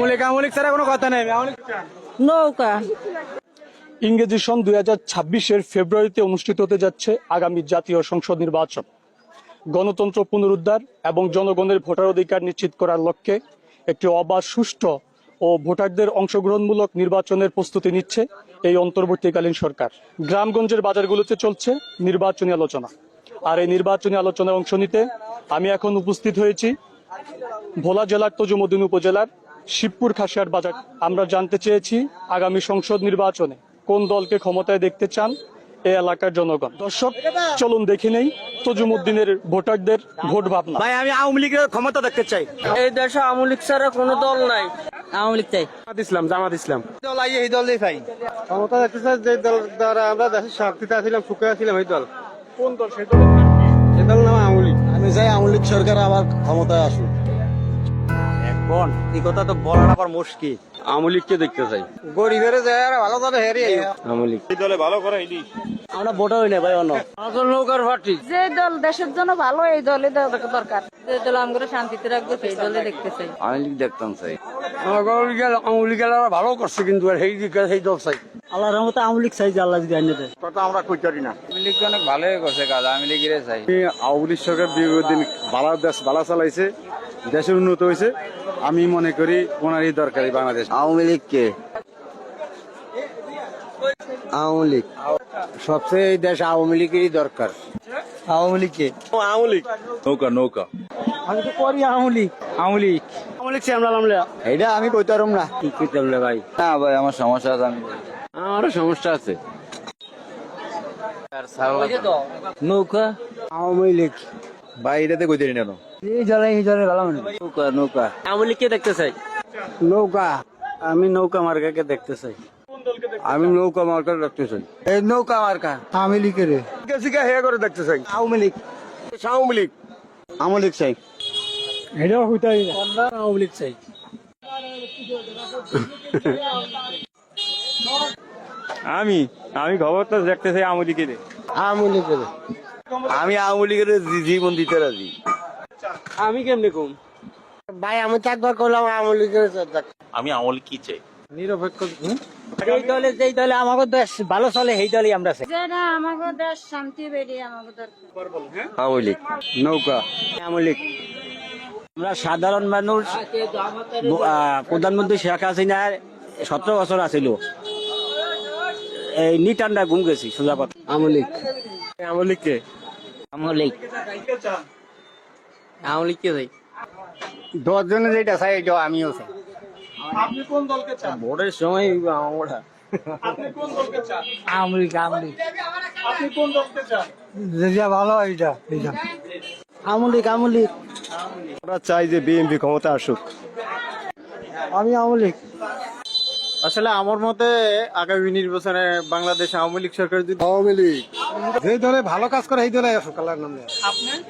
আমলিক আমলিক ছাড়া কোনো কথা নেই আমলিক নৌকা। ইংরেজি সন দুই হাজার ছাব্বিশের ফেব্রুয়ারিতে অনুষ্ঠিত হতে যাচ্ছে আগামী জাতীয় সংসদ নির্বাচন। গণতন্ত্র পুনরুদ্ধার এবং জনগণের ভোটার অধিকার নিশ্চিত করার লক্ষ্যে একটি অবাধ সুষ্ঠু ও ভোটারদের অংশগ্রহণমূলক নির্বাচনের প্রস্তুতি নিচ্ছে এই অন্তর্বর্তীকালীন সরকার। গ্রামগঞ্জের বাজারগুলোতে চলছে নির্বাচনী আলোচনা। আর এই নির্বাচনী আলোচনায় অংশ নিতে আমি এখন উপস্থিত হয়েছি ভোলা জেলার তজুমুদ্দিন উপজেলার শিবপুর খাসিয়ার বাজার। আমরা জানতে চেয়েছি আগামী সংসদ নির্বাচনে কোন দলকে ক্ষমতায় দেখতে চান এই এলাকার জনগণ। দর্শক চলুন দেখে নেই তজুমুদ্দিনের ভোটারদের ভোট ভাবনা। ভাই আমি আওয়ামী লীগের ক্ষমতা দেখতে চাই। এই দেশে আওয়ামী লীগ ছাড়া কোনো দল নাই। আওয়ামী লীগ চাই। জামাত ইসলাম জামাত ইসলাম। দল আই এই দলই ভাই। ক্ষমতা দেখতে চাই যে দল দ্বারা আমরা দেশের শান্তিতে আছিলাম সুখে আছিলাম এই দল। কোন দল সেই নাম সে দল নাম আমলি আমি চাই আওয়ামী লীগ সরকার আবার ক্ষমতায় আসুক। এখন এই কথা তো বলার আবার মুশকিল। আমলিককে দেখতে চাই। গরিবের যায় ভালো দলে ভালো করে লীগ আমরা ভোটার হই না ভাই অন্য। নৌকার পার্টি। যে দল দেশের জন্য ভালো এই দলে দরকার। যে দল আমরা শান্তিতে রাখব সেই দলে দেখতে চাই। আমলিক দেখতাম চাই। আমলিক ভালো করছে কিন্তু আর সেই দিকে সেই দল চাই। আল্লাহর রহমতে আওয়ামী লীগ চাই যে আল্লাহ যদি আনিয়ে দেয়। কথা আমরা কইতারি না। আওয়ামী লীগ অনেক ভালোই করছে কাজ আওয়ামী লীগের চাই। আওয়ামী লীগ সরকার বিগত দিন বালা দেশ বালা চালাইছে দেশের উন্নত হয়েছে। আমি মনে করি ওনারই দরকারি বাংলাদেশ। আওয়ামী লীগ কে? আওয়ামী লীগ। সবচেয়ে এই দেশ আওয়ামী লীগেরই দরকার। আওয়ামী লীগ কে? আওয়ামী লীগ। নৌকা নৌকা। আমি তো করি আওয়ামী লীগ। আওয়ামী লীগ। আওয়ামী লীগ চাই আমরা এটা আমি কইতে পারম না। কি হবে ভাই? না ভাই আমার সমস্যা আছে আমি আমারও সমস্যা আছে। নৌকা? আওয়ামী লীগ। ভাই এটাতে কইতে না এই জলে এই জলে ভালো মানে নৌকা নৌকা। আওয়ামী লীগকে দেখতে চাই? নৌকা। আমি নৌকা মার্কাকে দেখতে চাই। আমি নৌকা মার্কা দেখতে চাই। এই নৌকা মার্কা আওয়ামী লীগের। শিকা হে করে দেখতে চাই? আওয়ামী লীগ। আওয়ামী লীগ। আওয়ামী লীগ চাই। এটাও হইতে আওয়ামী লীগ চাই। আমি আমি খবর তো দেখতে চাই লীগের। আওয়ামী লীগের। আমি আওয়ামী লীগের জীবন দিতে রাজি। আমি কেমনে কম? ভাই আমি তো একবার করলাম আওয়ামী লীগের আমি আমল কি চাই? নিরপেক্ষ এই দলে যেই দলে আমাকে দেশ ভালো চলে সেই দলই আমরা চাই। আমাকে দেশ শান্তি বেরিয়ে আমাকে দরকার। আওয়ামী লীগ। নৌকা। আওয়ামী লীগ। আমরা সাধারণ মানুষ আহ, প্রধানমন্ত্রী শেখ হাসিনার সতেরো বছর আছিল। এই নিটান্ডা ঘুম গেছি সোজা কথা লীগকে আওয়ামী লীগ আওয়ামী লীগ কে চাই দশ জনে যেটা চাই এটা আমিও চাই। আপনি কোন দলকে চান? ভোটের সময় আমরা। আপনি কোন দলকে চান? আওয়ামী লীগ আপনি কোন দলকে চান? যেটা ভালো আমরা চাই যে বিএনপি ক্ষমতা আসুক। আমি আওয়ামী লীগ আসলে আমার মতে আগামী নির্বাচনে বাংলাদেশ আওয়ামী লীগ সরকার যদি আওয়ামী লীগ। যে দলে ভালো কাজ করে এই দলে আসুক আল্লাহর নামে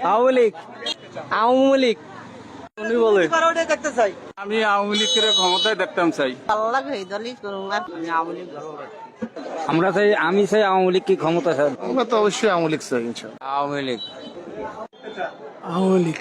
আওয়ামী লীগ। আওয়ামী লীগ। উনি বলে। আমি আওয়ামী লীগের ক্ষমতায় দেখতাম চাই। ভালো লাগে এই দলই করুন আর আমরা চাই আমি চাই আওয়ামী লীগ কি ক্ষমতা স্যার আমরা তো অবশ্যই আওয়ামী লীগ চাই আওয়ামী লীগ। আওয়ামী লীগ।